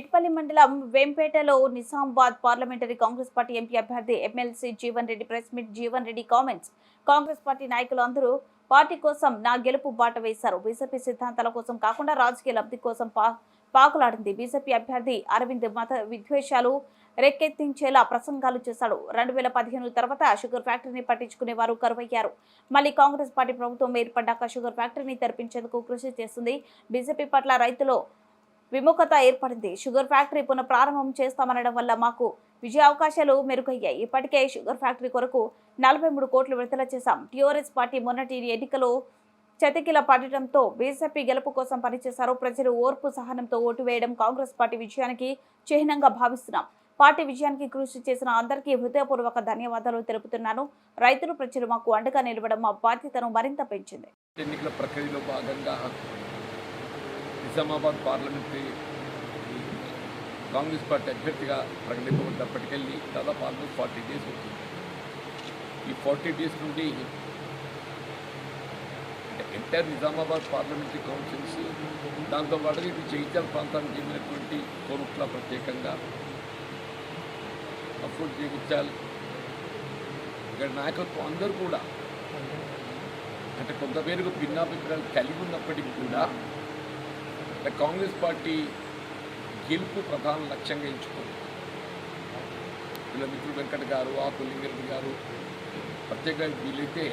మేట్పల్లి మండలం వేంపేటలో Nizamabad parliamentary Congress party MP అభ్యర్థి MLC Jeevan Reddy press meet. Jeevan Reddy comments Congress party నాయకులు అందరూ party కోసం నా గెలుపు బాట వేశారు. బీజేపీ సిద్ధాంతాల కోసం కాకుండా రాజకీయ లబ్ధి కోసం పా పాకులాడింది. బీజేపీ అభ్యర్థి అరవింద్ మత విద్వేషాలు రెక్కెత్తించేలా ప్రసంగాలు చేశాడు. రెండు వేల పదిహేను తర్వాత షుగర్ ఫ్యాక్టరీని పట్టించుకునే వారు కరువయ్యారు. మళ్ళీ కాంగ్రెస్ పార్టీ ప్రభుత్వం ఏర్పడ్డాక షుగర్ ఫ్యాక్టరీని తెరిపించేందుకు కృషి చేస్తుంది. బీజేపీ పట్ల రైతులు విముఖత ఏర్పడింది. షుగర్ ఫ్యాక్టరీ పునః ప్రారంభం చేస్తామనడం వల్ల మాకు విజయ అవకాశాలు మెరుగయ్యాయి. ఇప్పటికే షుగర్ ఫ్యాక్టరీ కొరకు నలభై మూడు కోట్లు విడుదల చేశాం. టీఆర్ఎస్ పార్టీ మొన్నటి ఎన్నికలో చతికిల పడటంతో బీజేపీ గెలుపు కోసం పనిచేశారు. ప్రజలు ఓర్పు సహనంతో ఓటు వేయడం కాంగ్రెస్ పార్టీ విజయానికి చిహ్నంగా భావిస్తున్నాం. పార్టీ విజయానికి కృషి చేసిన అందరికీ హృదయపూర్వక ధన్యవాదాలు తెలుపుతున్నాను. రైతులు ప్రజలు మాకు అండగా నిలవడం మా బాధ్యతను మరింత పెంచింది. ఎన్నికల ప్రక్రియలో భాగంగా నిజామాబాద్ పార్లమెంటరీ కాంగ్రెస్ పార్టీ అభ్యర్థిగా ప్రకటింపబడ్డప్పటికెళ్ళి దాదాపు ఆల్మోస్ట్ ఫార్టీ డేస్ అవుతుంది. ఈ ఫార్టీ డేస్ నుండి ఎంటైర్ నిజామాబాద్ పార్లమెంటరీ కౌన్సిల్స్ దాంతోపాటు ఇది జగిత్యాల ప్రాంతానికి చెందినటువంటి కోరుట్ల ప్రత్యేకంగా అప్పుడు జగిత్యాల్ ఇక్కడ నాయకత్వం అందరూ కూడా అంటే కొంతమేరకు భిన్నాభిప్రాయాలు కలిగి ఉన్నప్పటికీ కూడా కాంగ్రెస్ పార్టీ గెలుపు ప్రధాన లక్ష్యంగా ఎంచుకుంది. వీళ్ళ మిత్రులు వెంకట గారు ఆకు లింగరెడ్డి గారు ప్రత్యేకంగా వీళ్ళైతే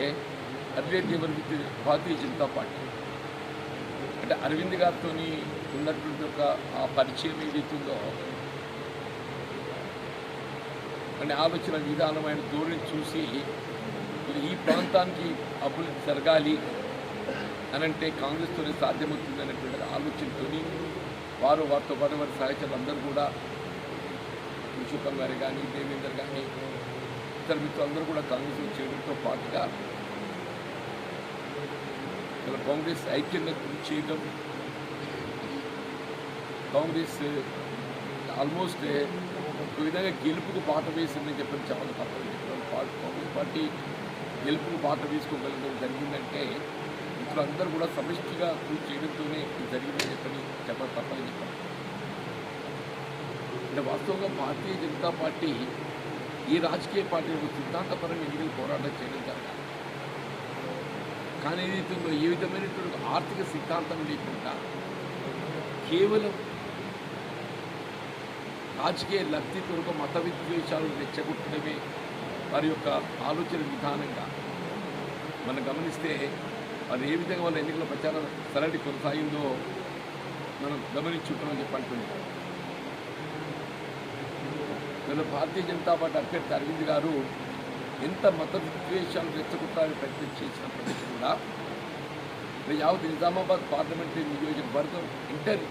అదే దేవర్ విత్ భారతీయ జనతా పార్టీ. అంటే అరవింద్ గారితో ఉన్నటువంటి ఒక ఆ పరిచయం ఏదైతుందో అంటే ఆలోచన విధానం ఆయన ధోరణి చూసి ఈ ప్రాంతానికి అభివృద్ధి జరగాలి అనంటే కాంగ్రెస్తోనే సాధ్యమవుతుంది అనేటువంటి ఆలోచనతోని వారు వారితో పాటు వారి సహచరులు కూడా విశ్వకం గారు కానీ దేవేందర్ కానీ ఇతర మిత్రులందరూ కూడా కాంగ్రెస్ చేయడంతో పాటుగా ఇలా కాంగ్రెస్ ఐక్యంగా కృషి చేయడం కాంగ్రెస్ ఆల్మోస్ట్ ఒక విధంగా గెలుపుకు పాట వేసిందని చెప్పని చాలా తప్పని కాంగ్రెస్ పార్టీ గెలుపుకు పాట వేసుకోగలగడం జరిగిందంటే అందరూ కూడా సమిష్టిగా కృషి చేయడంతోనే ఇది జరిగిందని చెప్పని చెప్పడం తప్పని చెప్పారు అంటే వాస్తవంగా భారతీయ జనతా పార్టీ ఈ రాజకీయ పార్టీ యొక్క సిద్ధాంతపరంగా ఎన్నికలు పోరాటం చేయడం జరగాలి. కానీ ఏదైతుందో ఏ విధమైనటువంటి ఆర్థిక సిద్ధాంతం లేకుండా కేవలం రాజకీయ లబ్ధి కొరకు మత విద్వేషాలు రెచ్చగొట్టడమే వారి యొక్క ఆలోచన విధానంగా మనం గమనిస్తే అది ఏ విధంగా వాళ్ళ ఎన్నికల ప్రచారం సరళి కొనసాగిందో మనం గమనించుకుంటామని చెప్పి అంటున్నాం భారతీయ జనతా పార్టీ అభ్యర్థి అరవింద్ గారు ఎంత మత విద్వేషాలు రెచ్చగొట్టాలని ప్రయత్నం చేసినప్పటికీ కూడా యావత్ నిజామాబాద్ పార్లమెంటరీ నియోజకవర్గం ఇంటర్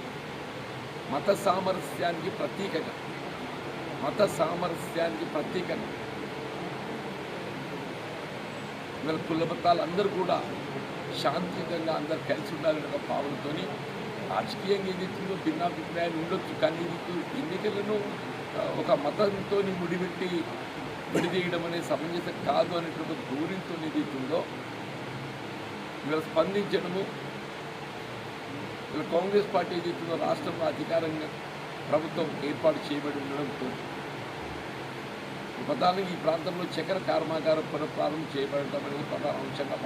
మత సామరస్యానికి ప్రతీకగా మత సామరస్యానికి ప్రతీకగా. ఇవాళ కుల మతాలు అందరూ కూడా శాంతియుతంగా అందరు కలిసి ఉండాలనే ఒక భావనతో రాజకీయంగా ఏదైతుందో భిన్నాభిప్రాయాలు ఉండొచ్చు కానీ ఇది ఎన్నికలను ఒక మతంతో ముడిపెట్టి విడిదీయడం అనేది సమంజసం కాదు అనేటువంటి దూరంతో ఏదైతుందో ఇవాళ స్పందించడము ఇలా కాంగ్రెస్ పార్టీ ఏదైతుందో రాష్ట్రంలో అధికారంగా ప్రభుత్వం ఏర్పాటు చేయబడి ఉండడంతో ప్రధానంగా ఈ ప్రాంతంలో చక్కెర కర్మాగారం పునఃప్రారంభం చేయబడటం అనేది ప్రధాన అంశంగా